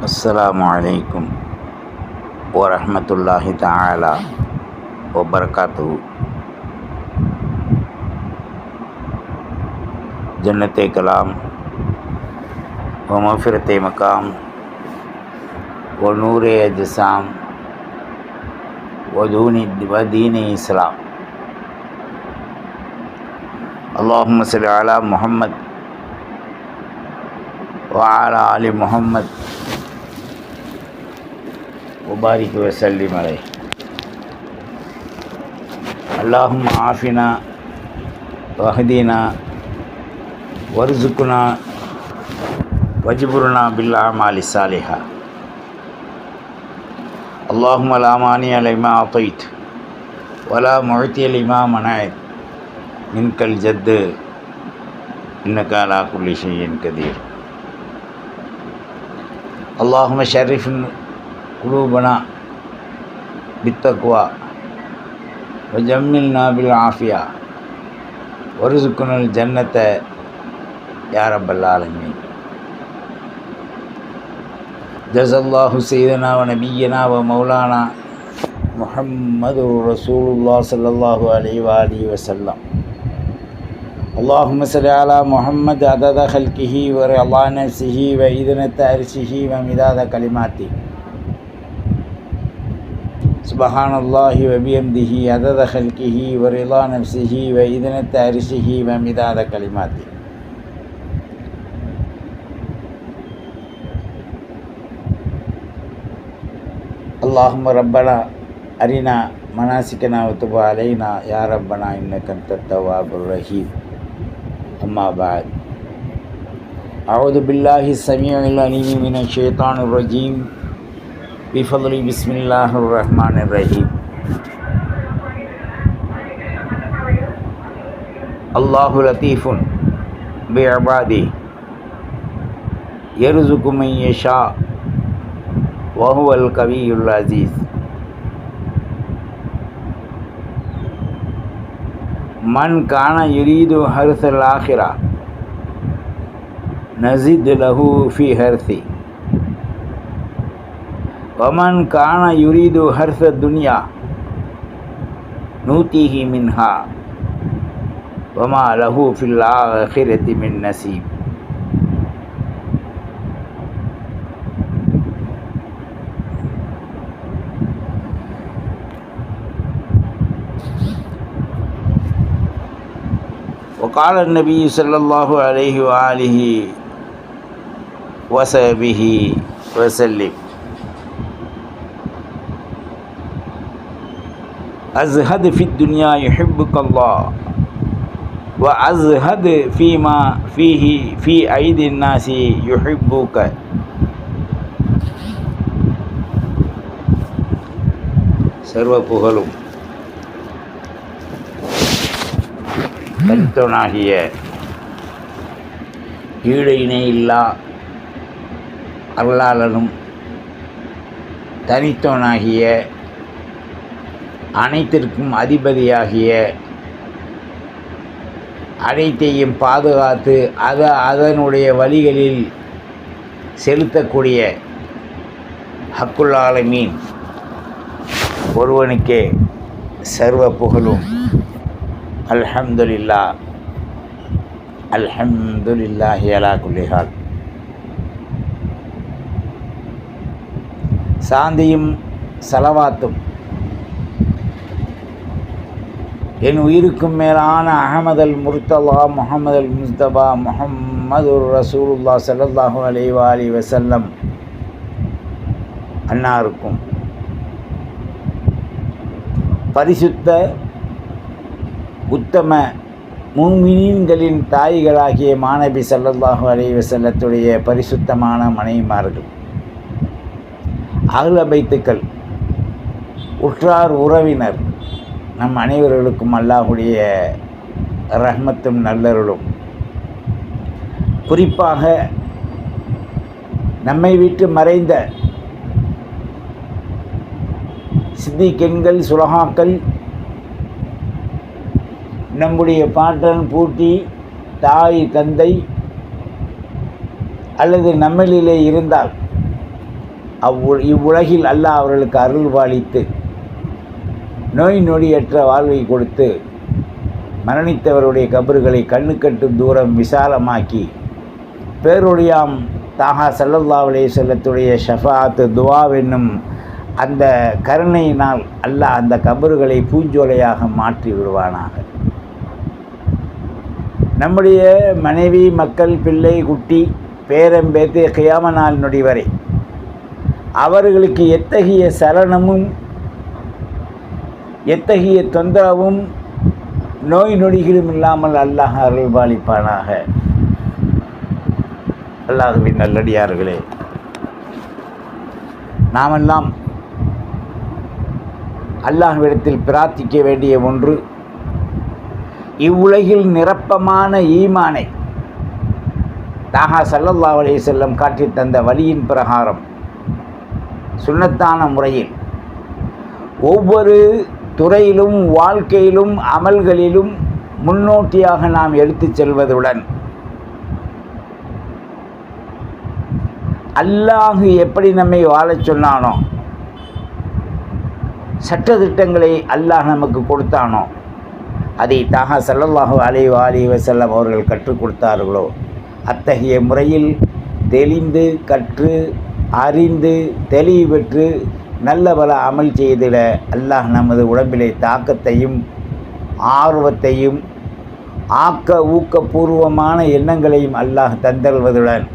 السلام عليكم ورحمة الله تعالى وبركاته جنت کلام و مغفرت مقام و نور اجسام و دون و دین اسلام اللهم صل على محمد وعلى آل محمد وبارك وسلم عليه اللهم عافنا واهدنا وارزقنا واجبرنا بالأعمال الصالحة اللهم لا مانع لما أعطيت ولا معطي لما منعت منك الجد إنك على كل شيء قدير اللهم شرف قلوبنا بالتقوى وجملنا بالعافية. وارزقنا الجنة يا رب العالمين. جزا الله سيدنا ونبينا ومولانا محمد رسول الله صلى الله عليه وآله وسلم. اللهم صل على محمد عدد خلقه ورضا نفسه وإذنة عرشه ومداد كلماته. سبحان الله وبحمده عدد خلقه ورضا نفسه وإذنة عرشه ومداد كلماته اللهم ربنا أرنا مناسكنا وتب علينا يا ربنا إنك أنت التواب الرحيم أما بعد أعوذ بالله السميع العليم من الشيطان الرجيم بفضل بسم الله الرحمن الرحيم الله لطيف بعباده يرزق من يشاء وهو القوي العزيز من كان يريد حرث الآخرة نزد له في حرثه ومن كان يريد حرث الدنيا نوتيه منها وما له في الآخرة من نصيب وقال النبي صلى الله عليه وآله وصحبه وسلم أزهد في الدنيا يحبك الله وأزهد فيما فيه في أيدي الناس يحبك சர்வ புகழும் தனித்தவனாகிய ஈடு இணையில்லா அருளாளனும் தனித்தவனாகிய அனைத்திற்கும் அதிபதியாகிய அனைத்தையும் பாதுகாத்து அத அதனுடைய வழிகளில் செலுத்தக்கூடிய ஹக்குல் ஆலமீன் ஒருவனுக்கே சர்வ புகழும். அல்ஹம்துலில்லா. அல்ஹம்துலில்லாஹி அலா குல்லிஹால். சாந்தியும் சலவாத்தும் என் உயிருக்கும் மேலான அகமது அல் முர்த்தலா முகமது அல் முஸ்தபா முஹம்மது ரசூலுல்லா சல்லல்லாஹு அலைவாலி வசல்லம் அன்னாருக்கும். பரிசுத்த உத்தம முன்மீன்களின் தாய்களாகிய மாணவி சல்லல்லாஹு அலைஹி வசல்லத்துடைய பரிசுத்தமான மனைவிமார்கள். அகிலபைத்துக்கள் உற்றார் உறவினர் நம் அனைவர்களுக்கும் அல்லாஹுடைய ரஹ்மத்தும் நல்லருளும். குறிப்பாக நம்மை விட்டு மறைந்த சித்திக்கெண்கள் சுலகாக்கள் நம்முடைய பாட்டன் பூட்டி தாய் தந்தை அல்லது நம்மளிலே இருந்தால் அவ்வு இவ்வுலகில் அல்லாஹ் அவர்களுக்கு அருள் பாலித்து நோய் நொடியற்ற வாழ்வை கொடுத்து மரணித்தவருடைய கபறுகளை கண்ணுக்கட்டும் தூரம் விசாலமாக்கி பேருடையாம் தாகா சல்லல்லா அலைஹி செல்லத்துடைய ஷஃபாத்து துவாவென்னும் அந்த கருணையினால் அல்லாஹ் அந்த கபறுகளை பூஞ்சோலையாக மாற்றி விடுவானாக. நம்முடைய மனைவி மக்கள் பிள்ளை குட்டி பேரம்பேத்து கியாம நாள் நொடி வரை அவர்களுக்கு எத்தகைய சலனமும் எத்தகைய தொந்தரவும் நோய் நொடிகளும் இல்லாமல் அல்லாஹ் அருள்பாலிப்பானாக அல்லாஹுவின் நல்லடியார்களே நாமெல்லாம் அல்லாஹ்விடத்தில் பிரார்த்திக்க வேண்டிய ஒன்று இவ்வுலகில் நிரப்பமான ஈமானை தாகா சல்லல்லா அலைஹி செல்லம் காட்டித் தந்த வழியின் பிரகாரம் சுண்ணத்தான முறையில் ஒவ்வொரு துறையிலும் வாழ்க்கையிலும் அமல்களிலும் முன்னோட்டியாக நாம் எடுத்துச் செல்வதுடன் அல்லாஹு எப்படி நம்மை வாழச் சொன்னானோ சட்டத்திட்டங்களை அல்லாஹ் நமக்கு கொடுத்தானோ அதை தாகா சல்லல்லாஹு அலை வாலி வசல்லம் அவர்கள் கற்றுக் கொடுத்தார்களோ அத்தகைய முறையில் தெளிந்து கற்று அறிந்து தெளிவு பெற்று நல்ல பல அமல் செய்திட அல்லாஹ் நமது உடம்பிலே தாக்கத்தையும் ஆர்வத்தையும் ஆக்க ஊக்கப்பூர்வமான எண்ணங்களையும் அல்லாஹ் தந்தல்வதுடன்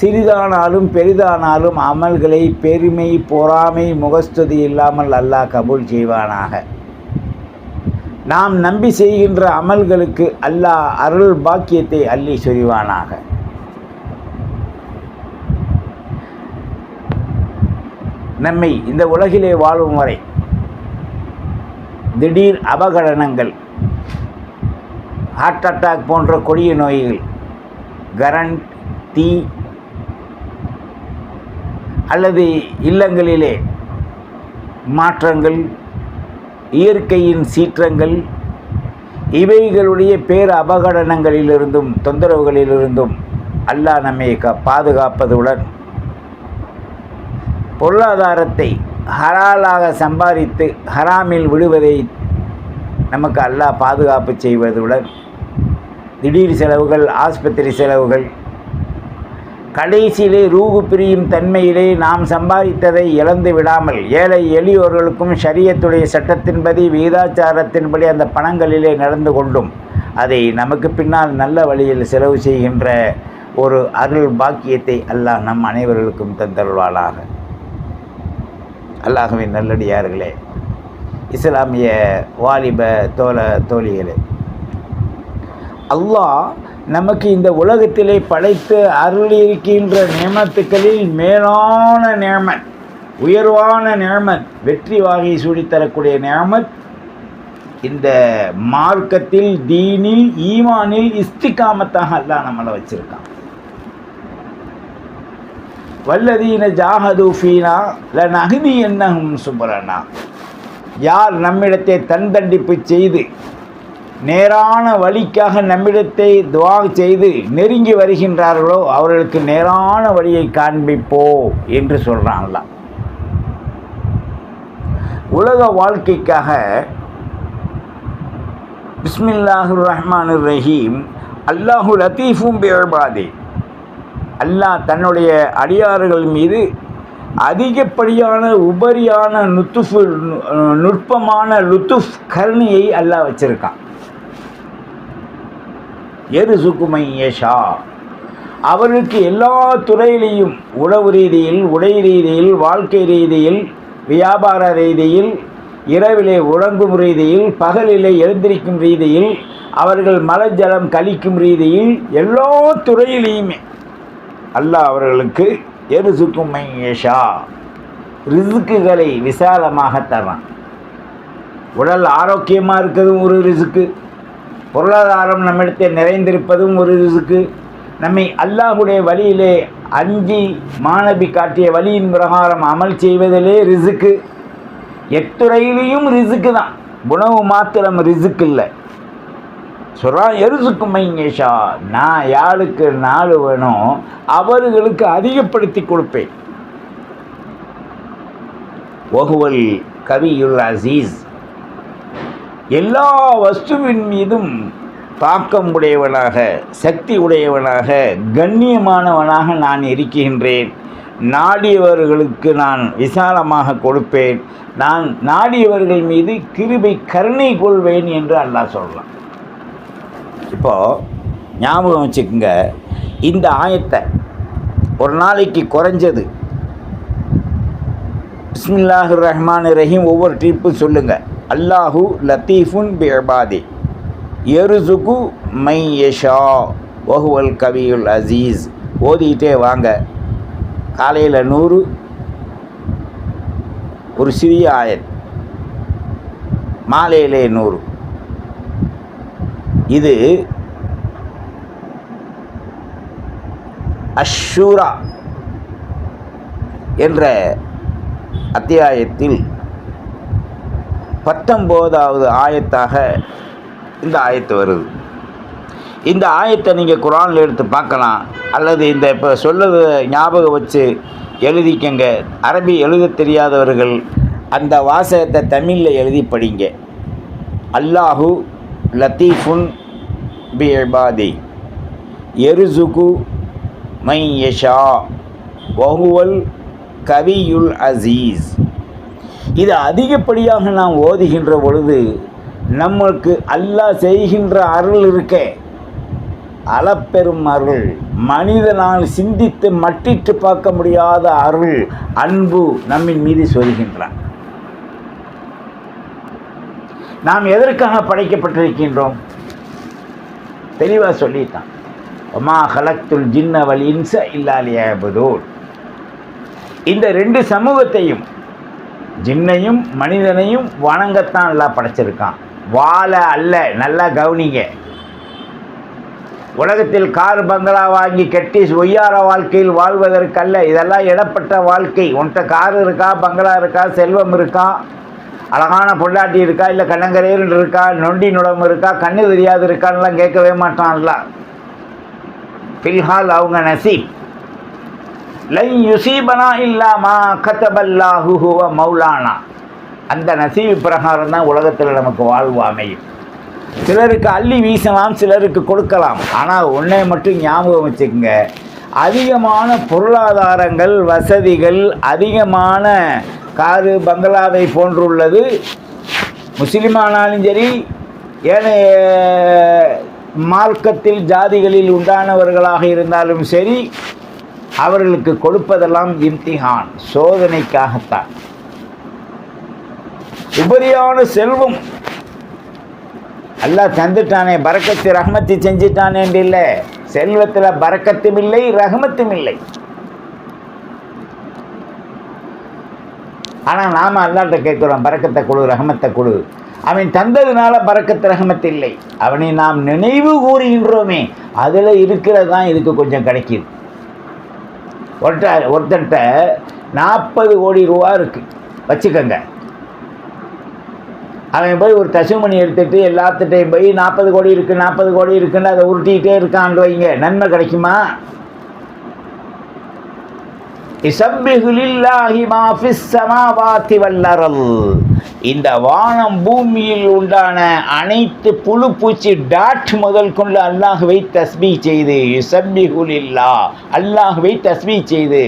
சிறிதானாலும் பெரிதானாலும் அமல்களை பெருமை பொறாமை முகஸ்துதி இல்லாமல் அல்லாஹ் கபூல் செய்வானாக. நாம் நம்பி செய்கின்ற அமல்களுக்கு அல்லாஹ் அருள் பாக்கியத்தை அள்ளி சொரிவானாக. நம்மை இந்த உலகிலே வாழும் வரை திடீர் அபகடனங்கள் ஹார்ட் அட்டாக் போன்ற கொடிய நோய்கள் கரண்ட் தீ அல்லது இல்லங்களிலே மாற்றங்கள் இயற்கையின் சீற்றங்கள் இவைகளுடைய பேர் அபகடனங்களிலிருந்தும் தொந்தரவுகளிலிருந்தும் அல்லாஹ் நம்மை க பாதுகாப்பதுடன் பொருளாதாரத்தை ஹராலாக சம்பாதித்து ஹராமில் விடுவதை நமக்கு அல்லாஹ் பாதுகாப்பு செய்வதுடன் திடீர் செலவுகள் ஆஸ்பத்திரி செலவுகள் கடைசியிலே ரூகு பிரியும் தன்மையிலே நாம் சம்பாதித்ததை இழந்து விடாமல் ஏழை எளியோர்களுக்கும் ஷரியத்துடைய சட்டத்தின்படி விகிதாச்சாரத்தின்படி அந்த பணங்களிலே நடந்து கொண்டும் அதை நமக்கு பின்னால் நல்ல வழியில் செலவு செய்கின்ற ஒரு அருள் பாக்கியத்தை அல்லாஹ் நம் அனைவர்களுக்கும் தந்தருவாளாக அல்லாஹுவின் நல்லடியார்களே இஸ்லாமிய வாலிப தோழ தோழிகளே. அல்லாஹ் நமக்கு இந்த உலகத்திலே படைத்து அருளியிருக்கின்ற நியமத்துக்களில் மேலான நியமத் உயர்வான நியமத் வெற்றி வாகை சூடித்தரக்கூடிய நியமத் இந்த மார்க்கத்தில் தீனில் ஈமானில் இஸ்திகாமத்தாக அல்லாஹ் நம்மளை வச்சிருக்கான். வல்லதீன ஜாஹது ஃபீனா ல நகுதி என்னகும் சுபரனா. யார் நம்மிடத்தை தன் தண்டிப்பு செய்து நேரான வழிக்காக நம்மிடத்தை துவா செய்து நெருங்கி வருகின்றார்களோ அவர்களுக்கு நேரான வழியை காண்பிப்போ என்று சொல்கிறாங்களா உலக வாழ்க்கைக்காக பிஸ்மில்லாஹு ரஹ்மான் ரஹீம் அல்லாஹு லத்தீஃபும் பேழ்பாதே அல்லாஹ் தன்னுடைய அடியார்கள் மீது அதிகப்படியான உபரியான நுத்துஃபு நுட்பமான லுத்துஃப் கருணையை அல்லாஹ் வச்சிருக்கான். எது சுக்குமை ஏஷா அவர்களுக்கு எல்லா துறையிலையும் உணவு ரீதியில் உடை ரீதியில் வாழ்க்கை ரீதியில் வியாபார ரீதியில் இரவிலே உறங்கும் ரீதியில் பகலிலே எழுந்திருக்கும் ரீதியில் அவர்கள் மலஜலம் கழிக்கும் ரீதியில் எல்லா துறையிலையுமே அல்லாஹ் அவர்களுக்கு எருசுக்கும் மையேஷா ரிசுக்குகளை விசாலமாக தரான் உடல் ஆரோக்கியமாக இருக்கிறதும் ஒரு ரிசுக்கு. பொருளாதாரம் நம்மிடத்தை நிறைந்திருப்பதும் ஒரு ரிசுக்கு. நம்மை அல்லாஹுடைய வழியிலே அஞ்சி மாணவி காட்டிய வழியின் பிரகாரம் அமல் செய்வதிலே ரிசுக்கு. எத்துறையிலையும் ரிசுக்கு தான். உணவு மாத்திரம் ரிசுக்கு இல்லை. சொல்கிறான் எருசுக்குமைங்கேஷா நான் யாருக்கு நாள் வேணும் அவர்களுக்கு அதிகப்படுத்தி கொடுப்பேன். ஒகுவல் கவியுல் அசீஸ் எல்லா வஸ்துவின் மீதும் தாக்கம் உடையவனாக சக்தி உடையவனாக கண்ணியமானவனாக நான் இருக்கின்றேன். நாடியவர்களுக்கு நான் விசாலமாக கொடுப்பேன். நான் நாடியவர்கள் மீது கிருபை கருணை கொள்வேன் என்று அல்லாஹ் சொல்லலாம் இப்போது ஞாபகம் வச்சுக்கோங்க இந்த ஆயத்தை ஒரு நாளைக்கு குறைஞ்சது. பிஸ்மில்லாஹு ரஹ்மான் ரஹீம் ஒவ்வொரு ட்ரிப்பும் சொல்லுங்கள் அல்லாஹு லத்தீஃபுன் பிபாதி எருசுகு மை யஷா ஒஹுவல் கவியுல் அசீஸ். ஓதிக்கிட்டே வாங்க. காலையில் நூறு ஒரு சிறிய ஆயத். மாலையிலே நூறு. இது அஷூரா என்ற அத்தியாயத்தில் பத்தொம்போதாவது ஆயத்தாக இந்த ஆயத்து வருது. இந்த ஆயத்தை நீங்கள் குரானில் எடுத்து பார்க்கலாம். அல்லது இந்த இப்போ சொல்லது ஞாபகம் வச்சு எழுதிக்கங்க. அரபி எழுத தெரியாதவர்கள் அந்த வாசகத்தை தமிழில் எழுதி படிங்க. அல்லாஹு லத்தீஃபுன் பி இபாதி எருசுகு மை யஷா வஹுவல் கவியுல் அசீஸ். இது அதிகப்படியாக நாம் ஓதுகின்ற பொழுது நம்மளுக்கு அல்லாஹ் செய்கின்ற அருள் இருக்கே. அளப்பெரும் அருள் மனிதனால் சிந்தித்து மட்டிட்டு பார்க்க முடியாத அருள் அன்பு நம்மின் மீது சொல்கின்றான். நாம் எதற்காக படைக்கப்பட்டிருக்கின்றோம்? தெளிவாக சொல்லிட்டான் ஒமா ஹலக்துல் ஜின்னவல் இன்ச இல்லாலியாபதோல் இந்த ரெண்டு சமூகத்தையும் ஜின்னையும் மனிதனையும் வணங்கத்தான் எல்லாம் படைச்சிருக்கான். வாழ அல்ல நல்லா கவனிங்க. உலகத்தில் கார் பங்களா வாங்கி கட்டி ஒய்யார வாழ்க்கையில் வாழ்வதற்கல்ல இதெல்லாம் இடப்பட்ட வாழ்க்கை. உன்கிட்ட கார் இருக்கா பங்களா இருக்கா செல்வம் இருக்கா? அழகான பொண்டாட்டி இருக்கா இல்லை கண்ணங்கரையில் இருக்கா நொண்டி நுடம் இருக்கா கண்ணு தெரியாது இருக்கான்லாம் கேட்கவே மாட்டான்ல. ஃபில்ஹால் அவங்க நசீப். லை யுசீபனா இல்லாமா கத்தபல்லாஹுஹுவ மௌலானா. அந்த நசீவு பிரகாரம் தான் உலகத்தில் நமக்கு வாழ்வு அமையும். சிலருக்கு அள்ளி வீசலாம் சிலருக்கு கொடுக்கலாம். ஆனால் ஒன்றை மட்டும் ஞாபகம் வச்சுக்கோங்க. அதிகமான பொருளாதாரங்கள் வசதிகள் அதிகமான காரு பங்களாவை போன்றுள்ளது. முஸ்லிமானாலும் சரி ஏனைய மார்க்கத்தில் ஜாதிகளில் உண்டானவர்களாக இருந்தாலும் சரி அவர்களுக்கு கொடுப்பதெல்லாம் இம்திஹான் சோதனைக்காகத்தான். உபரியான செல்வம். அல்லாஹ் தந்துட்டானே பறக்கத்து ரஹமத்து செஞ்சுட்டானே இல்லை. செல்வத்தில் பறக்கத்தும் இல்லை ரஹமத்தும் இல்லை. ஆனால் நாம் அல்லாட்ட கேட்குறோம் பறக்கத்தை கொடு ரகமத்தை கொடு. அவன் தந்ததுனால பறக்கத்து ரகமத்து இல்லை. அவனை நாம் நினைவு கூறுகின்றோமே அதில் இருக்கிறது தான் இதுக்கு கொஞ்சம் கிடைக்கிது. ஒருத்த ஒருத்தர்கிட்ட நாற்பது கோடி ரூபா இருக்குது வச்சுக்கோங்க. அவன் போய் ஒரு தசுமணி எடுத்துட்டு எல்லாத்துட்டையும் போய் நாற்பது கோடி இருக்குது நாற்பது கோடி இருக்குன்னு அதை உருட்டிக்கிட்டே இருக்கான்னு வைங்க. நன்மை கிடைக்குமா? இந்த வானம் பூமியில் உண்டான அனைத்து புழு பூச்சி டாட் முதல் கொண்டு அல்லாஹுவை தஸ்மி செய்து இசப்பிகுலில்லா அல்லாஹுவை தஸ்மி செய்து.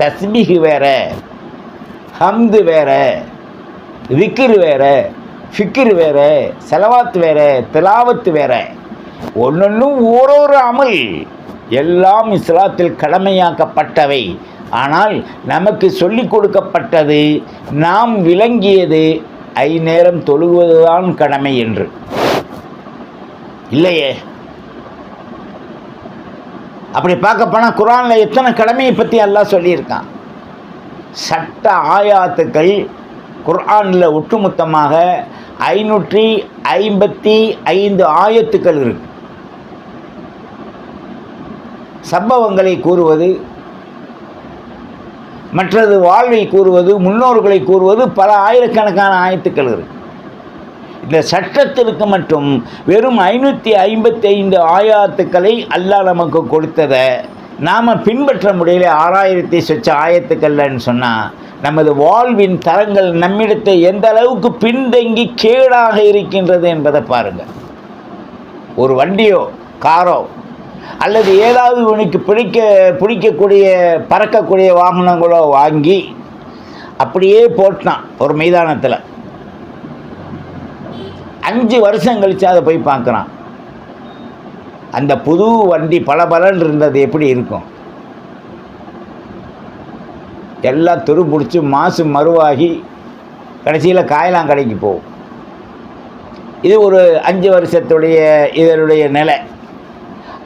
தஸ்மிகு வேற ஹம்து வேற விக்கிர் வேற ஃபிக்கிர் வேற செலவாத்து வேற திலாவத்து வேற. ஒன்னொன்னும் ஒரு ஒரு அமல். எல்லாம் இஸ்லாத்தில் கடமையாக்கப்பட்டவை. ஆனால் நமக்கு சொல்லிக் கொடுக்கப்பட்டது நாம் விளங்கியது ஐ நேரம் கடமை என்று. இல்லையே? அப்படி பார்க்க போனால் குரானில் எத்தனை கடமையை பற்றி எல்லாம் சொல்லியிருக்கான்? சட்ட ஆயாத்துக்கள் குர்ஆனில் ஒட்டுமொத்தமாக ஐநூற்றி ஐம்பத்தி ஐந்து ஆயத்துக்கள் இருக்கு. சம்பவங்களை கூறுவது மற்றது வாழ்வை கூறுவது முன்னோர்களை கூறுவது பல ஆயிரக்கணக்கான ஆயத்துக்கள் இருக்கு. இந்த சட்டத்திற்கு மட்டும் வெறும் ஐநூற்றி ஐம்பத்தி ஐந்து ஆயாத்துக்களை அல்லாஹ் நமக்கு கொடுத்ததை நாம் பின்பற்ற முடியல. ஆறாயிரத்தி சொச்ச ஆயத்துக்கள்லன்னு சொன்னால் நமது வாழ்வின் தரங்கள் நம்மிடத்தை எந்த அளவுக்கு பின்தங்கி கேடாக இருக்கின்றது என்பதை பாருங்கள் ஒரு வண்டியோ காரோ அல்லது ஏதாவது உனக்கு பிடிக்க பிடிக்கக்கூடிய பறக்கக்கூடிய வாகனங்களோ வாங்கி அப்படியே போட்டான் ஒரு மைதானத்தில். அஞ்சு வருஷம் கழித்து அதை போய் பார்க்குறான். அந்த புது வண்டி பல இருந்தது எப்படி இருக்கும்? எல்லாம் துரு பிடிச்சி மாசு மறுவாகி கடைசியில் காயலாம் கடைக்கு போகும். இது ஒரு அஞ்சு வருஷத்துடைய இதனுடைய நிலை.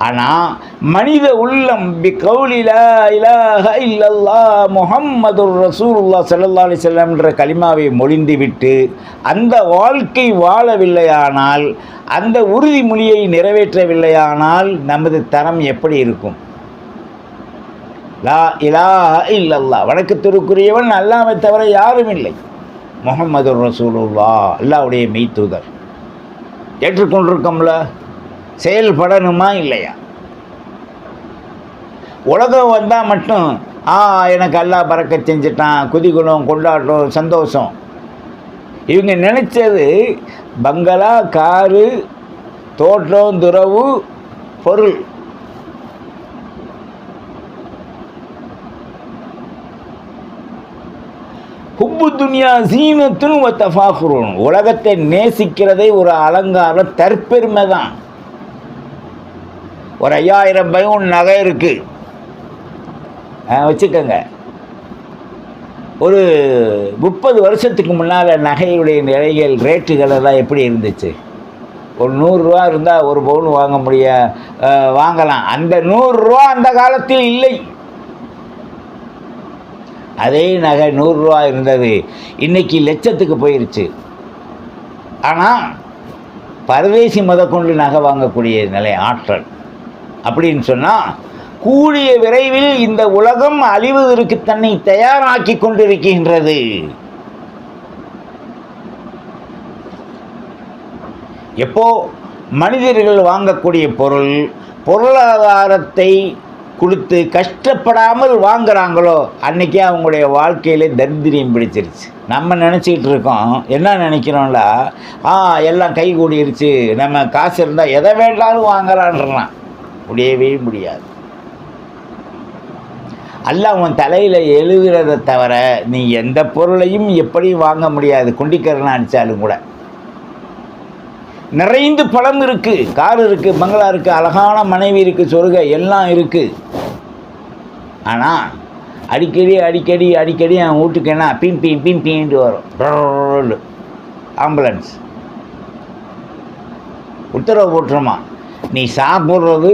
ஆனால் மனித உள்ளம் பி கவுலிலா இலாக இல்லல்லா முஹம்மது ரசூல்லா சல்லா அலி செல்லம்ன்ற கலிமாவை மொழிந்துவிட்டு அந்த வாழ்க்கை வாழவில்லையானால் அந்த உறுதிமொழியை நிறைவேற்றவில்லையானால் நமது தரம் எப்படி இருக்கும்? லா இலாஹ இல்லல்லா வணக்கத்திற்குரியவன் அல்லாமை தவிர யாரும் இல்லை. முகமது ரசூலுல்லா அல்லாவுடைய மெய்த்தூதர். ஏற்றுக்கொண்டிருக்கோம்ல செயல்படணுமா இல்லையா? உலகம் வந்தால் மட்டும் ஆ எனக்கு எல்லாம் பறக்க செஞ்சிட்டான் குதிகுணம் கொண்டாட்டம் சந்தோஷம். இவங்க நினச்சது பங்களா காரு தோட்டம் துறவு பொருள். ஹுப்பு துனியா சீனத்துன்னு ஒத்த உலகத்தை நேசிக்கிறதே ஒரு அலங்கார தற்பெருமை தான். ஒரு ஐயாயிரம் பவுன் நகை இருக்குது வச்சுக்கோங்க. ஒரு முப்பது வருஷத்துக்கு முன்னால் நகையுடைய நிலைகள் ரேட்டுகள் எல்லாம் எப்படி இருந்துச்சு? ஒரு நூறுரூவா இருந்தால் ஒரு பவுன் வாங்க முடிய வாங்கலாம். அந்த நூறுரூவா அந்த காலத்தில் இல்லை. அதே நகை நூறுரூவா இருந்தது. இன்றைக்கி லட்சத்துக்கு போயிருச்சு. ஆனால் பரதேசி முதற்கொண்டு நகை வாங்கக்கூடிய நிலை ஆற்றல். அப்படின்னு சொன்னால் கூடிய விரைவில் இந்த உலகம் அழிவதற்கு தன்னை தயாராக்கி கொண்டிருக்கின்றது. எப்போ மனிதர்கள் வாங்கக்கூடிய பொருள் பொருளாதாரத்தை கொடுத்து கஷ்டப்படாமல் வாங்குறாங்களோ அன்றைக்கே அவங்களுடைய வாழ்க்கையிலே தரித்திரியம் பிடிச்சிருச்சு. நம்ம நினச்சிக்கிட்டு இருக்கோம் என்ன நினைக்கிறோம்ல? ஆ எல்லாம் கை கூடிருச்சு நம்ம காசு இருந்தால் எதை வேண்டாலும் வாங்கலான்றான் முடியவே முடியாது. அல்லாஹ் உன் தலையில் எழுதுறதை தவிர நீ எந்த பொருளையும் எப்படியும் வாங்க முடியாது. குண்டிக்கரனை அடித்தாலும் கூட. நிறைந்து பழம் இருக்குது கார் இருக்குது பங்களா இருக்குது அழகான மனைவி இருக்குது சொருக எல்லாம் இருக்குது ஆனால் அடிக்கடி அடிக்கடி அடிக்கடி என் வீட்டுக்கு என்ன பீம் பீம் பீம் பீன்ட்டு வரும். ஆம்புலன்ஸ். உத்தரவு போட்டுருமா. நீ சாப்பிட்றது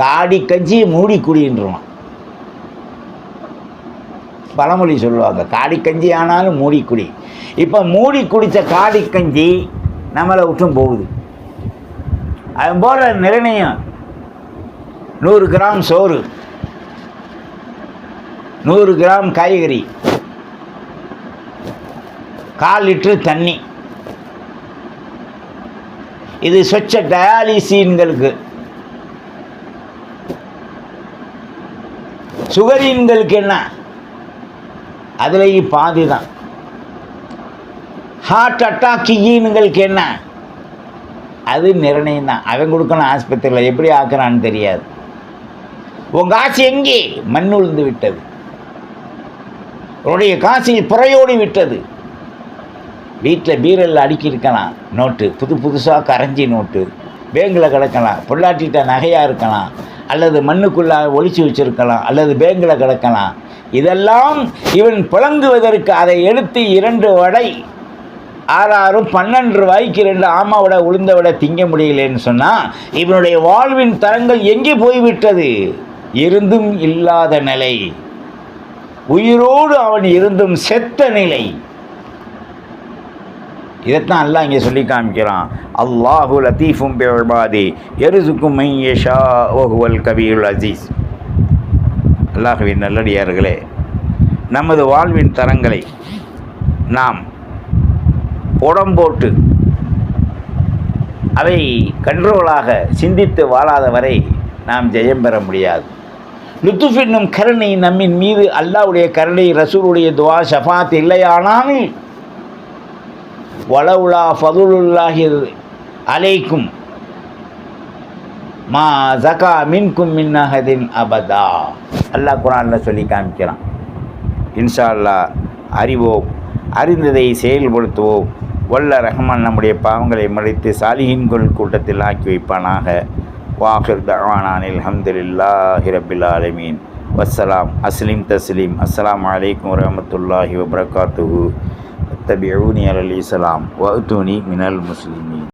காடி கஞ்சி மூடி குடின்றான் பழமொழி சொல்லுவாங்க காடி கஞ்சி ஆனாலும் மூடி குடி. இப்போ மூடி குடித்த காடி கஞ்சி நம்மளை விட்டும் போகுது. அது போகிற நிர்ணயம் நூறு கிராம் சோறு நூறு கிராம் காய்கறி கால் லிட்ரு தண்ணி. இது சொச்ச டயாலிசீன்களுக்கு சுகரீன்களுக்கு என்ன அதுலேயும் பாதி தான். ஹார்ட் அட்டாக் அட்டாக்கிங்களுக்கு என்ன அது நிர்ணயம் தான். அவன் கொடுக்கணும் ஆஸ்பத்திரியில். எப்படி ஆக்குறான்னு தெரியாது. உன் காசு எங்கே? மண் உழுந்து விட்டது. உன்னுடைய காசில் புறையோடி விட்டது. வீட்டில் பீரலில் அடுக்கியிருக்கலாம். நோட்டு. புது புதுசாக கரைஞ்சி நோட்டு. பேங்கில் கிடக்கலாம். பொள்ளாட்டிட்ட நகையாக இருக்கலாம். அல்லது மண்ணுக்குள்ளே ஒழிச்சு வச்சிருக்கலாம் அல்லது பேங்கில் கிடக்கலாம். இதெல்லாம் இவன் புழங்குவதற்கு அதை எடுத்து இரண்டு வடை ஆறாறும் பன்னெண்டு ரூபாய்க்கு ரெண்டு ஆமாவோட உளுந்த விட திங்க முடியலன்னு சொன்னால் இவனுடைய வாழ்வின் தரங்கள் எங்கே போய்விட்டது? இருந்தும் இல்லாத நிலை. உயிரோடு அவன் இருந்தும் செத்த நிலை. இதைத்தான் அல்லாஹ் இங்கே சொல்லி காமிக்கிறான். அல்லாஹு லத்தீஃபும் பிபாதி எருசுக்கும் மையஷா ஓஹுவல் கபீருல் அசீஸ் அல்லாஹுவின் நல்லடியார்களே நமது வாழ்வின் தரங்களை நாம் உடம்போட்டு அவை கண்ட்ரோலாக சிந்தித்து வாழாத வரை நாம் ஜெயம் பெற முடியாது. லுத்துஃப் என்னும் கருணை நம்மின் மீது அல்லாவுடைய கருணை ரசூருடைய துவா ஷஃபாத் இல்லையானால் வளவுலா ஃபதுலுல்லாஹி அலைக்கும் மா ஜகா மின்கும் மின்னஹதின் அபதா. அல்லாஹ் குரானில் சொல்லி காமிக்கிறான். இன்ஷா அல்லாஹ் அறிவோம் அறிந்ததை செயல்படுத்துவோம். வல்ல ரஹ்மான் நம்முடைய பாவங்களை மறைத்து சாலிஹின்கள் கூட்டத்தில் ஆக்கி வைப்பானாக. வாஹிர் தவானானில் அல்ஹம்துலில்லாஹி ஹிரபில் ஆலமீன். வஸ்ஸலாம் அஸ்லீம் தஸ்லீம். அஸ்லாம் வலைக்கம் வரமத்துல்லாஹி வபரகாத்துஹு. اتبعوني على الإسلام وأتوني من المسلمين.